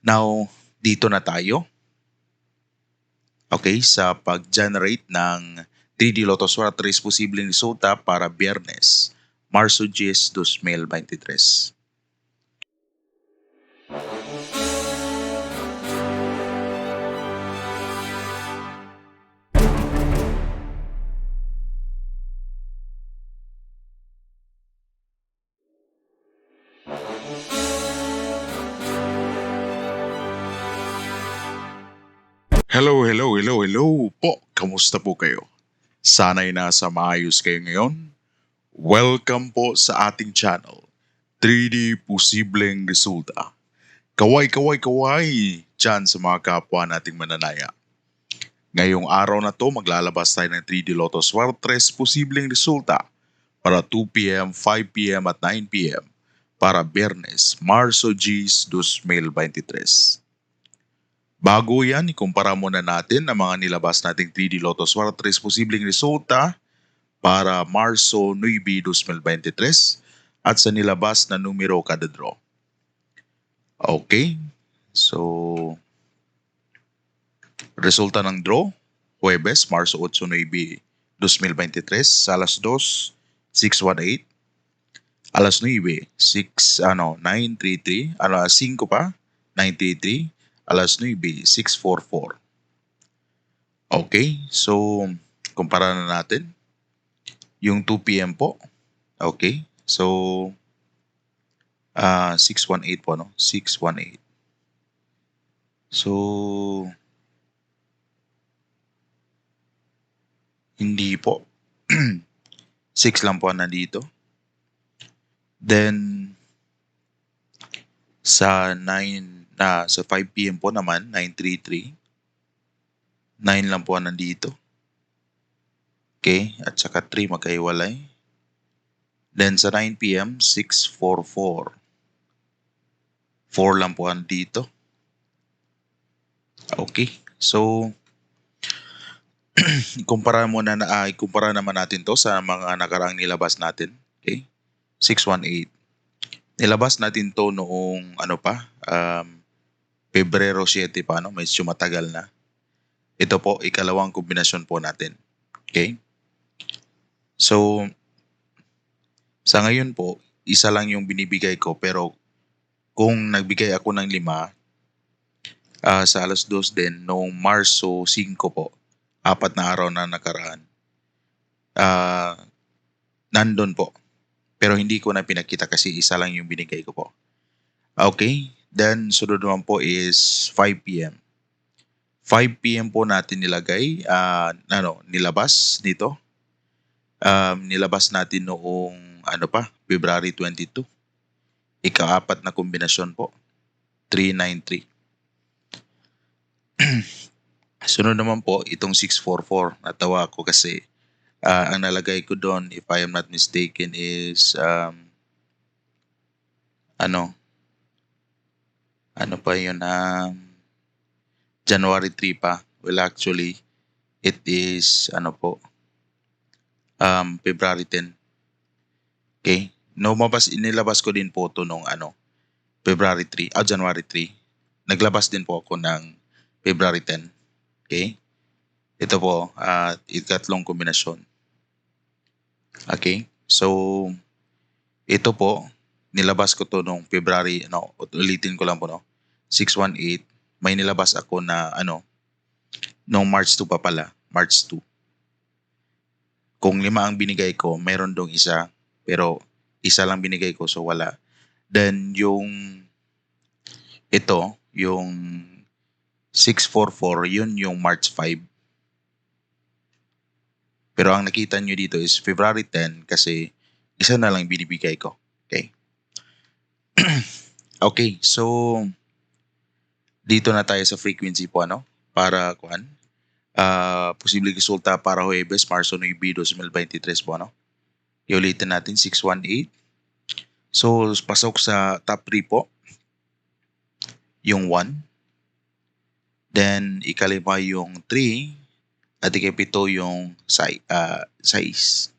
Now, dito na tayo. Okay, sa pag-generate ng 3D Lotus Swara 3 posibleng resulta para Biyernes, Marso 10, 2023. Hello, hello, hello, hello po. Kamusta po kayo? Sana'y nasa maayos kayo ngayon. Welcome po sa ating channel, 3D Posibleng Resulta. Kaway, kaway, kaway dyan sa mga kapwa nating mananaya. Ngayong araw na to, maglalabas tayo ng 3D Lotto Swerte 3 posibleng resulta para 2pm, 5pm at 9pm para Bernes, Marso Gs 2023. Bago yan, ikumpara muna natin ang mga nilabas nating 3D Lotto Swerte 3 posibleng resulta para Marso 9, 2023 at sa nilabas na numero kada draw. Okay, so resulta ng draw, Huwebes, Marso 8, 9, 2023, sa alas 2, 618, alas 9, 6, ano, 933, ano, 5 pa, 933, alas 9, 644. Okay, so kumpara na natin yung 2 p.m. po. Okay, so ah 618 po, no? 618. So, hindi po. 6 lang po nandito. Then, sa 9 na sa 5 PM po naman 933 9 lang po ang nandito. Okay, at saka 3 magkaiwalay. Then sa 9 PM 644 4 lang po ang dito. Okay. So ikumpara muna na ah, ikumpara naman natin 'to sa mga nakaraang nilabas natin. Okay? 618 nilabas natin to noong ano pa, um, Pebrero 7 pa, no? medyo matagal na. Ito po, ikalawang kombinasyon po natin. Okay? So, sa ngayon po, isa lang yung binibigay ko pero kung nagbigay ako ng lima, ah, sa alas 2 din, noong Marso 5 po, apat na araw na nakaraan, ah, nandun po. Pero hindi ko na pinakita kasi isa lang yung binigay ko po. Okay, then sunod naman po is 5 p.m. 5 p.m. po natin nilagay, ah, ano, nilabas dito. Um, nilabas natin noong ano pa, February 22. Ikaapat na kombinasyon po. 393. Sunod naman po, itong 644. Natawa ako kasi ah, ang nalagay ko doon, if I am not mistaken, is um, ano, ano pa yun, um, January 3 pa. Well, actually, it is, ano po, um, February 10. Okay? No, mabas, inilabas ko din po to nung ano, February 3, ah, January 3. Naglabas din po ako ng February 10. Okay? Ito po, uh, ikatlong kombinasyon. Okay? So, ito po, nilabas ko to nung February, no, ulitin ko lang po, no, 618, may nilabas ako na, ano, nung March 2 pa pala, March 2. Kung lima ang binigay ko, meron dong isa, pero isa lang binigay ko, so wala. Then, yung, ito, yung 644, yun yung March 5. Pero ang nakita nyo dito is February 10 kasi isa na lang binibigay ko. Okay? okay, so dito na tayo sa frequency po ano para kuan. Uh, posibleng resulta para Huwebes, Marso 9, 2023 po ano. Iulitin natin 618. So pasok sa top 3 po yung 1 Then, ikalima yung 3 at ikapito yung si, uh, size.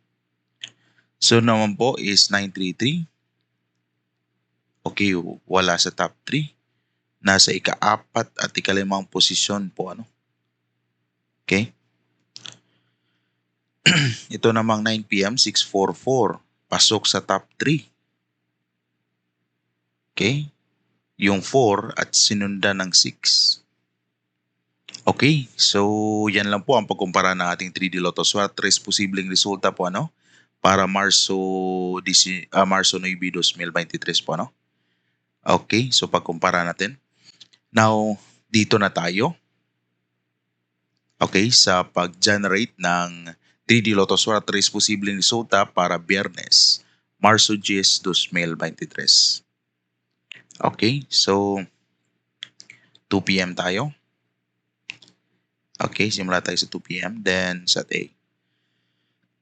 So naman po is 933. Okay, wala sa top 3. Nasa ika-apat at ikalimang posisyon po ano. Okay? Ito namang 9 p.m. 644 pasok sa top 3. Okay? Yung 4 at sinundan ng 6. Okay, so yan lang po ang pagkumpara ng ating 3D Lotto Swat. Tres posibleng resulta po ano para Marso, uh, Marso 9, 2023 po ano. Okay, so pagkumpara natin. Now, dito na tayo. Okay, sa pag-generate ng 3D Lotto Swat, tres posibleng resulta para Biyernes, Marso 10, 2023. Okay, so 2 p.m. tayo. Okay, simula tayo sa 2 p.m. Then, set A.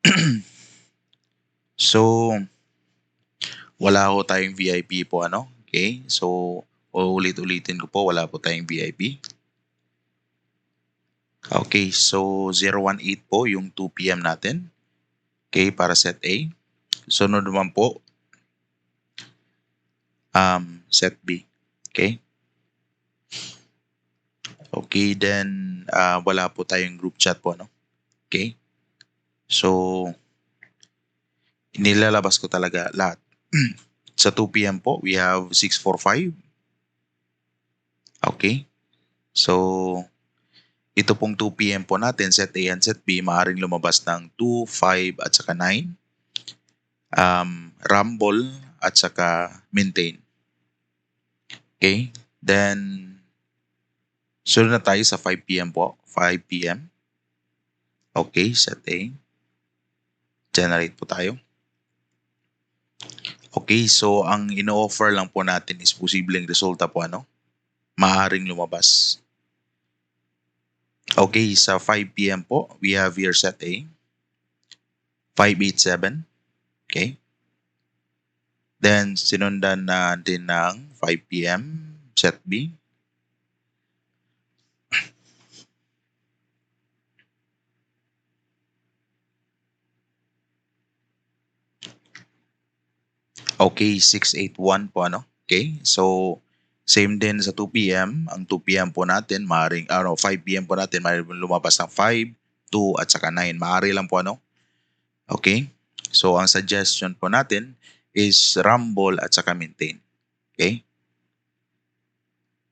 so, wala ho tayong VIP po, ano? Okay, so, ulit-ulitin ko po, wala po tayong VIP. Okay, so 018 po yung 2 p.m. natin. Okay, para set A. Sunod naman po, um, set B. Okay? Okay, then uh, wala po tayong group chat po, no? Okay? So, nilalabas ko talaga lahat. Sa 2 p.m. po, we have 645. Okay? So, ito pong 2 p.m. po natin, set A and set B, maaaring lumabas ng 2, 5 at saka 9. Um, rumble at saka maintain. Okay? Then, sunod na tayo sa 5 p.m. po. 5 p.m. Okay, set A. Generate po tayo. Okay, so ang ino-offer lang po natin is posibleng resulta po ano? Maaring lumabas. Okay, sa 5 p.m. po, we have here set A. 587. Okay. Then, sinundan na din ng 5 p.m. set B. Okay, 681 po ano? Okay, so same din sa 2 p.m. Ang 2 p.m. po natin, maaaring, ano, 5 p.m. po natin, maaaring lumabas ng 5, 2, at saka 9. Maaari lang po ano? Okay, so ang suggestion po natin is rumble at saka maintain. Okay?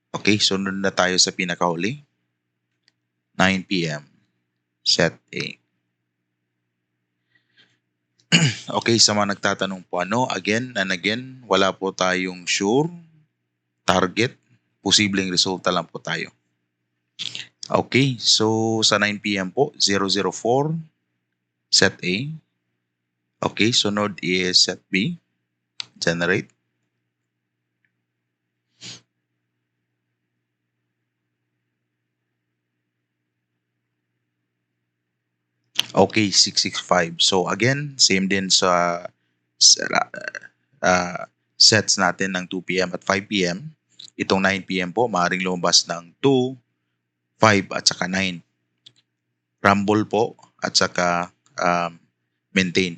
Okay, sunod na tayo sa pinakahuli. 9 p.m. Set A. okay, sa mga nagtatanong po ano, again and again, wala po tayong sure target. Posibleng resulta lang po tayo. Okay, so sa 9 p.m. po, 004, set A. Okay, sunod is set B. Generate. Okay, 665. So again, same din sa, sa uh, sets natin ng 2 p.m. at 5 p.m. Itong 9 p.m. po, maaaring lumabas ng 2, 5 at saka 9. Rumble po at saka um, maintain.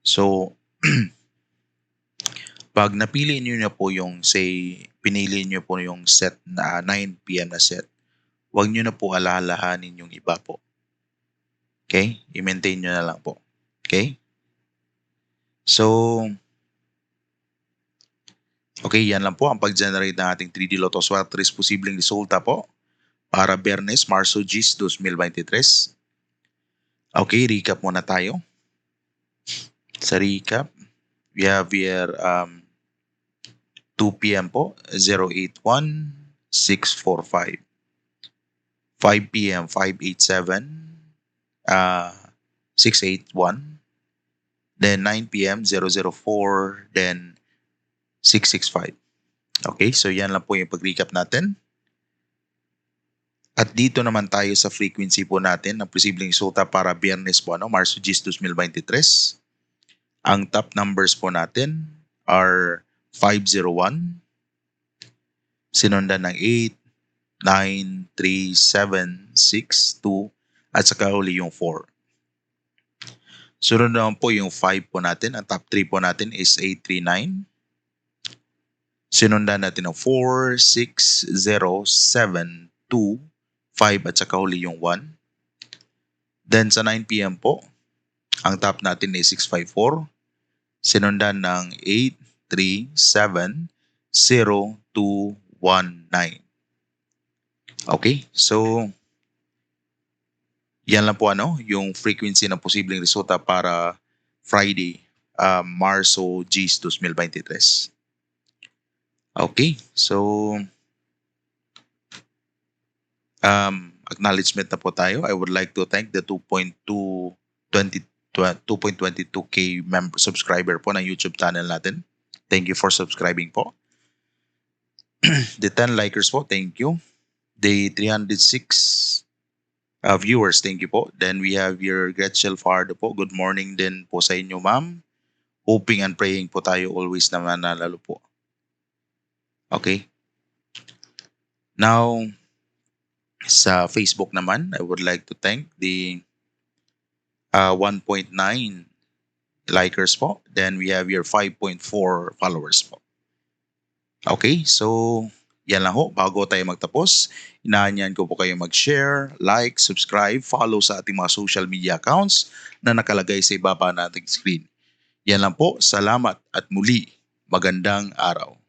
So, pag napili niyo na po yung say, pinili niyo po yung set na 9 p.m. na set, huwag niyo na po alalahanin yung iba po. Okay? I-maintain nyo na lang po. Okay? So, okay, yan lang po ang pag-generate ng ating 3D Lotto Swat. Tres posibleng resulta po para Bernes, Marso Gis 2023. Okay, recap muna tayo. Sa recap, we have here um, 2 p.m. po, 081 645. 5 p.m. 587 uh, 681. Then 9 p.m. 004. Then 665. Okay, so yan lang po yung pag-recap natin. At dito naman tayo sa frequency po natin ng posibleng resulta para biyernes po, ano, Marso 10, 2023. Ang top numbers po natin are 501, sinundan ng 8, 9, 3, 7, 6, 2, at saka huli yung 4. Sunod naman po yung 5 po natin. Ang top 3 po natin is 839, Sinundan natin ng 4, 6, 0, 7, 2, 5 at saka huli yung 1. Then sa 9 p.m. po, ang top natin ay 654. Sinundan ng 8, 3, 7, 0, 2, 1, 9. Okay, so yan lang po ano, yung frequency ng posibleng resulta para Friday, uh, Marso G's 2023. Okay, so um, acknowledgement na po tayo. I would like to thank the 2.2 20 2.22k member subscriber po ng YouTube channel natin. Thank you for subscribing po. the 10 likers po, thank you. The 306 uh, viewers, thank you po. Then we have your Gretchel Fardo po. Good morning din po sa inyo, ma'am. Hoping and praying po tayo always na mananalo po. Okay. Now, sa Facebook naman, I would like to thank the uh, 1.9 likers po. Then we have your 5.4 followers po. Okay, so yan lang ho. Bago tayo magtapos, inaanyan ko po kayo mag-share, like, subscribe, follow sa ating mga social media accounts na nakalagay sa ibaba nating screen. Yan lang po. Salamat at muli, magandang araw.